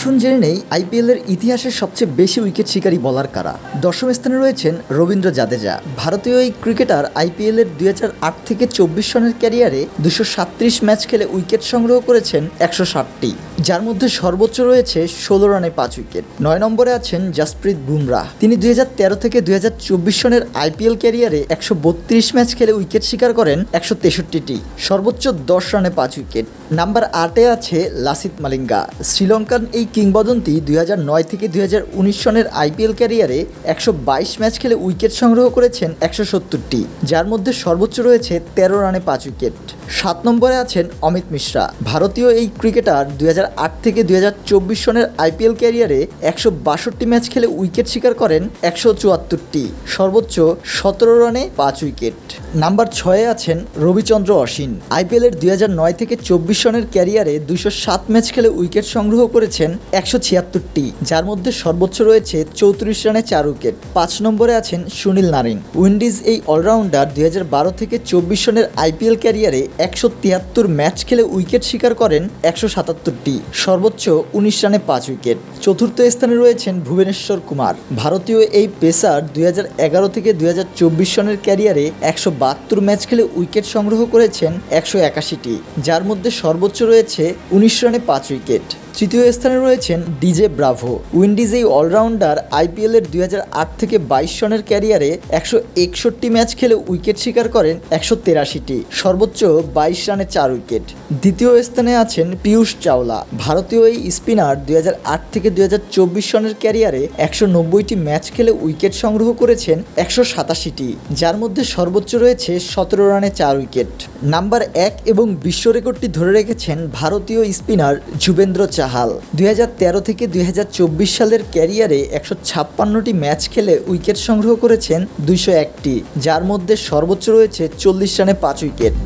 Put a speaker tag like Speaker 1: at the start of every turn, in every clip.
Speaker 1: আসুন জেনে নেই আইপিএলের ইতিহাসের সবচেয়ে বেশি উইকেট শিকারী বলার কারা। দশম স্থানে রয়েছেন রবীন্দ্র জাদেজা। ভারতীয় এই ক্রিকেটার আইপিএলের দুই আট থেকে চব্বিশ সনের ক্যারিয়ারে দুশো ম্যাচ খেলে উইকেট সংগ্রহ করেছেন একশো ষাটটি। যার মধ্যে সর্বোচ্চ রয়েছে ষোলো রানে পাঁচ উইকেট। নয় নম্বরে আছেন জাসপ্রীত বুমরাহ। তিনি দুই থেকে দুই চব্বিশ সনের আইপিএল ক্যারিয়ারে একশো বত্রিশ ম্যাচ খেলে উইকেট শিকার করেন একশো তেষট্টিটি। সর্বোচ্চ দশ রানে পাঁচ উইকেট। নাম্বার আটে আছে লাসিত মালিঙ্গা। শ্রীলঙ্কান এই কিংবদন্তি দুই নয় থেকে দুই হাজার উনিশ সনের আইপিএল ক্যারিয়ারে একশো বাইশ ম্যাচ খেলে উইকেট সংগ্রহ করেছেন একশো সত্তরটি, যার মধ্যে সর্বোচ্চ রয়েছে তেরো রানে পাঁচ উইকেট। সাত নম্বরে আছেন অমিত মিশ্রা। ভারতীয় এই ক্রিকেটার দুই থেকে দুই হাজার চব্বিশ সনের আইপিএল ক্যারিয়ারে একশো বাষট্টি ম্যাচ খেলে উইকেট শিকার করেন একশো চুয়াত্তরটি, সর্বোচ্চ সতেরো রানে পাঁচ উইকেট। নাম্বার ছয়ে আছেন রবিচন্দ্র অশ্বিন। আইপিএলের দুই নয় থেকে চব্বিশ সনের ক্যারিয়ারে দুশো সাত ম্যাচ খেলে উইকেট সংগ্রহ করেছেন একশো ছিয়াত্তরটি, যার মধ্যে সর্বোচ্চ রয়েছে চৌত্রিশ রানে চার উইকেট। পাঁচ নম্বরে আছেন সুনীল নারিন। উইন্ডিজ এই অলরাউন্ডার দুই বারো থেকে চব্বিশ সনের আইপিএল ক্যারিয়ারে একশো তিয়াত্তর ম্যাচ খেলে উইকেট শিকার করেন একশো সাতাত্তরটি। সর্বোচ্চ উনিশ রানে পাঁচ উইকেট। চতুর্থ স্থানে রয়েছেন ভুবনেশ্বর কুমার। ভারতীয় এই পেসার দুই থেকে দুই সনের ক্যারিয়ারে একশো বাহাত্তর ম্যাচ খেলে উইকেট সংগ্রহ করেছেন একশো একাশিটি, যার মধ্যে সর্বোচ্চ রয়েছে উনিশ রানে পাঁচ উইকেট। তৃতীয় স্থানে রয়েছেন ডিজে ব্রাভো। উইন্ডিজ এই অলরাউন্ডার আইপিএল এর দুই থেকে বাইশ সনের ক্যারিয়ারে একশো একষট্টি ম্যাচ খেলে উইকেট শিকার করেন একশো তেরাশিটি, সর্বোচ্চ বাইশ রানে চার উইকেট। দ্বিতীয় স্থানে আছেন পীয়ূষ চাওলা। ভারতীয় এই স্পিনার দুই থেকে দুই সনের ক্যারিয়ারে একশো নব্বইটি ম্যাচ খেলে উইকেট সংগ্রহ করেছেন একশো সাতাশিটি, যার মধ্যে সর্বোচ্চ রয়েছে সতেরো রানে চার উইকেট। নাম্বার এক এবং বিশ্ব রেকর্ডটি ধরে রেখেছেন ভারতীয় স্পিনার যুবেন্দ্র চাহাল দুই হাজার তেরো থেকে দুই হাজার চব্বিশ সালের ক্যারিয়ারে একশো ছাপ্পান্নটি ম্যাচ খেলে উইকেট সংগ্রহ করেছেন দুইশো একটি, যার মধ্যে সর্বোচ্চ রয়েছে চল্লিশ রানে পাঁচ wicket.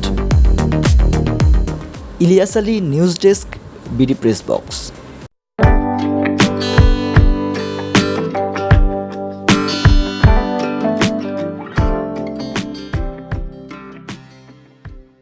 Speaker 1: Ilias Ali, news desk, BD press box.